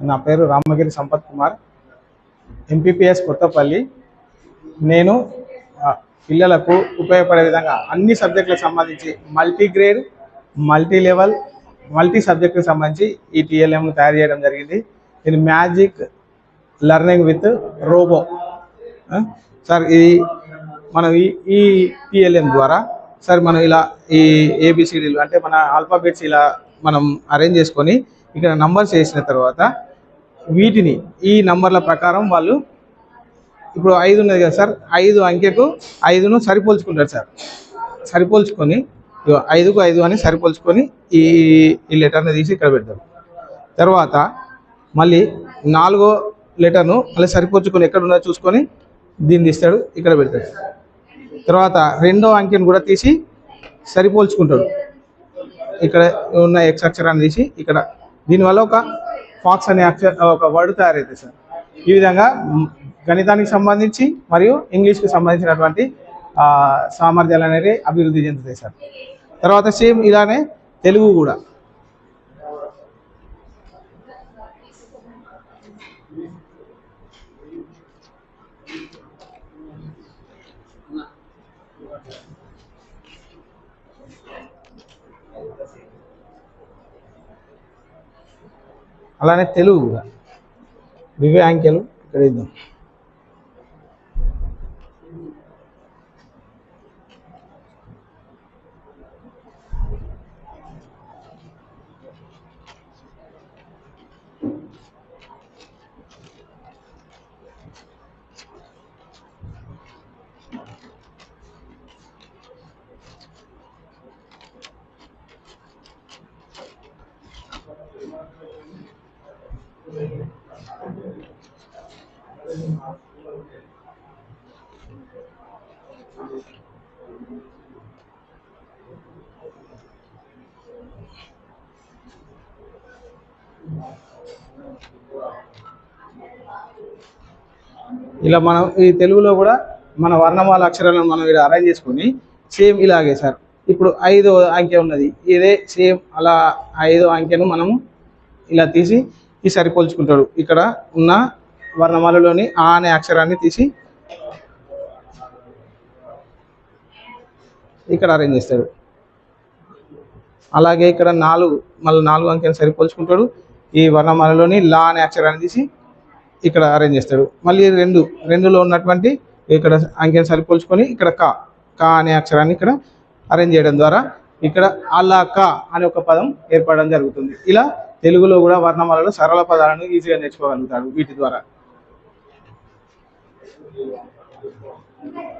నా పేరు రామగిరి సంపత్ కుమార్. ఎంపీపీఎస్ కొత్తపల్లి. నేను పిల్లలకు ఉపయోగపడే విధంగా అన్ని సబ్జెక్టులకు సంబంధించి multi grade multi level multi సబ్జెక్టులకు సంబంధించి ఈ టీఎల్ఎం తయారు చేయడం జరిగింది. ఇది magic learning with robo. Sir ఇది మనం ఈ ఈ టీఎల్ఎం ద్వారా సార్ మనం ఇలా ఈ ఏబిసిడీలు అంటే మన ఆల్ఫాబెట్స్ ఇలా మనం అరేంజ్ చేసుకొని ఇక్కడ నంబర్స్ వేసిన తర్వాత వీటిని ఈ నంబర్ల ప్రకారం వాళ్ళు ఇప్పుడు ఐదు ఉన్నది కదా సార్ ఐదు అంకెకు ఐదును సరిపోల్చుకుంటారు సార్. సరిపోల్చుకొని ఐదుకు ఐదు అని సరిపోల్చుకొని ఈ ఈ లెటర్ని తీసి ఇక్కడ పెడతారు. తర్వాత మళ్ళీ నాలుగో లెటర్ను మళ్ళీ సరిపోల్చుకొని ఎక్కడ ఉన్నదో చూసుకొని దీన్ని తీస్తాడు ఇక్కడ పెడతాడు. తర్వాత రెండో అంకెను కూడా తీసి సరిపోల్చుకుంటాడు. ఇక్కడ ఉన్న ఎక్స్ అక్షరాన్ని తీసి ఇక్కడ దీనివల్ల ఒక ఫాక్స్ అనే అక్షర ఒక వర్డ్ తయారైతే సార్. ఈ విధంగా గణితానికి సంబంధించి మరియు ఇంగ్లీష్కి సంబంధించినటువంటి సామర్థ్యాలు అనేవి అభివృద్ధి చెందుతాయి సార్. తర్వాత సేమ్ ఇలానే తెలుగు కూడా. అలానే తెలుగు కూడా. ఇవే అంకెలు ఇక్కడ ఇద్దాం. ఇలా మనం ఈ తెలుగులో కూడా మన వర్ణమాల అక్షరాలను మనం ఇలా అరేంజ్ చేసుకొని సేమ్ ఇలాగే సార్ ఇప్పుడు ఐదో అంకె ఉన్నది. ఇదే సేమ్ అలా ఐదో అంకెను మనము ఇలా తీసి ఈ సరిపోల్చుకుంటాడు ఇక్కడ ఉన్న వర్ణమాలలోని ఆ అనే అక్షరాన్ని తీసి ఇక్కడ అరేంజ్ చేస్తాడు. అలాగే ఇక్కడ నాలుగు మళ్ళీ నాలుగు అంకెలు సరిపోల్చుకుంటాడు ఈ వర్ణమాలలోని లా అనే అక్షరాన్ని తీసి ఇక్కడ అరేంజ్ చేస్తాడు. మళ్ళీ రెండు రెండులో ఉన్నటువంటి ఇక్కడ అంకెను సరిపోల్చుకొని ఇక్కడ కా కా అనే అక్షరాన్ని ఇక్కడ అరేంజ్ చేయడం ద్వారా ఇక్కడ అలా కా అనే ఒక పదం ఏర్పడడం జరుగుతుంది. ఇలా తెలుగులో కూడా వర్ణమాలలో సరళ పదాలను ఈజీగా నేర్చుకోగలుగుతాడు వీటి ద్వారా.